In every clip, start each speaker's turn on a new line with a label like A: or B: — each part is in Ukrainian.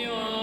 A: continuons.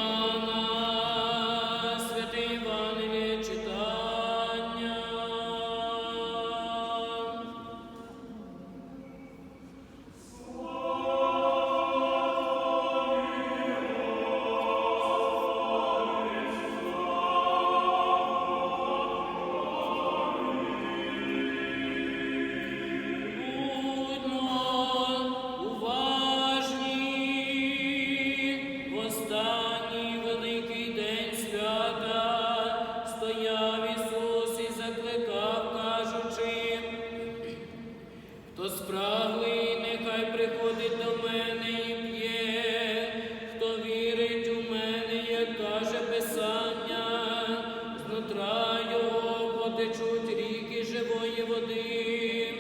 A: течуть ріки живої води.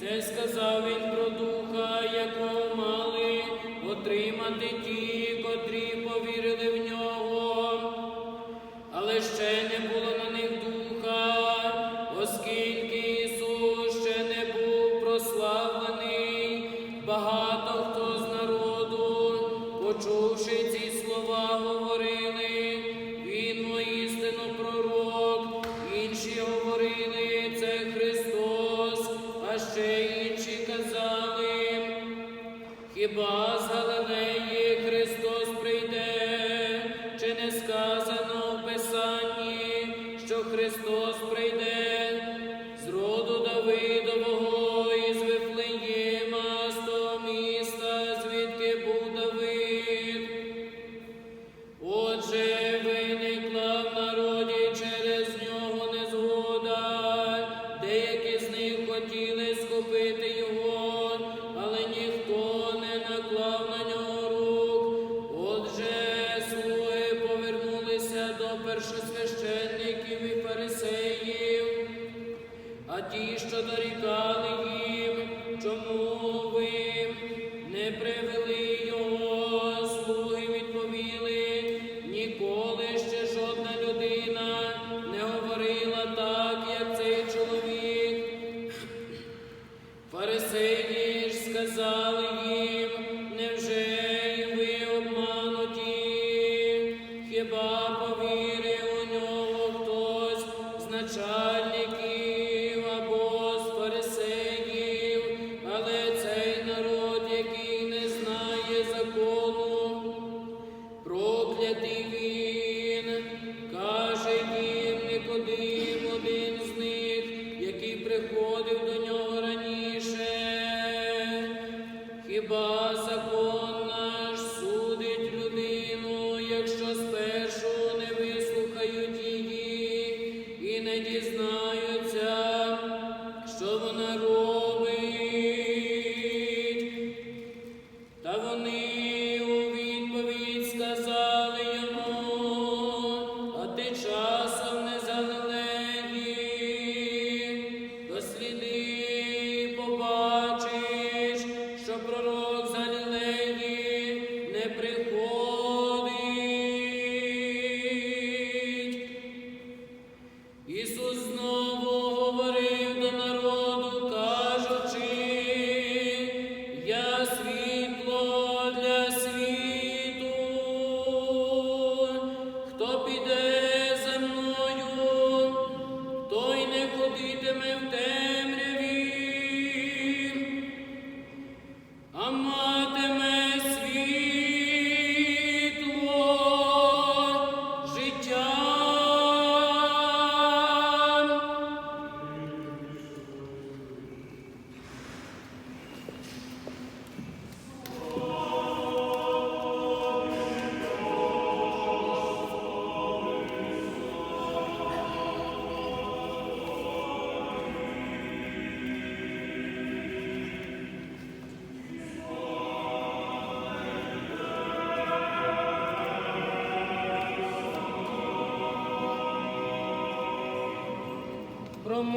A: Це сказав він про духа, якого мали отримати ті. хіба з Христос прийде, чи не сказано в Писанні, що Христос прийде? першосвященник, Sonic. promo.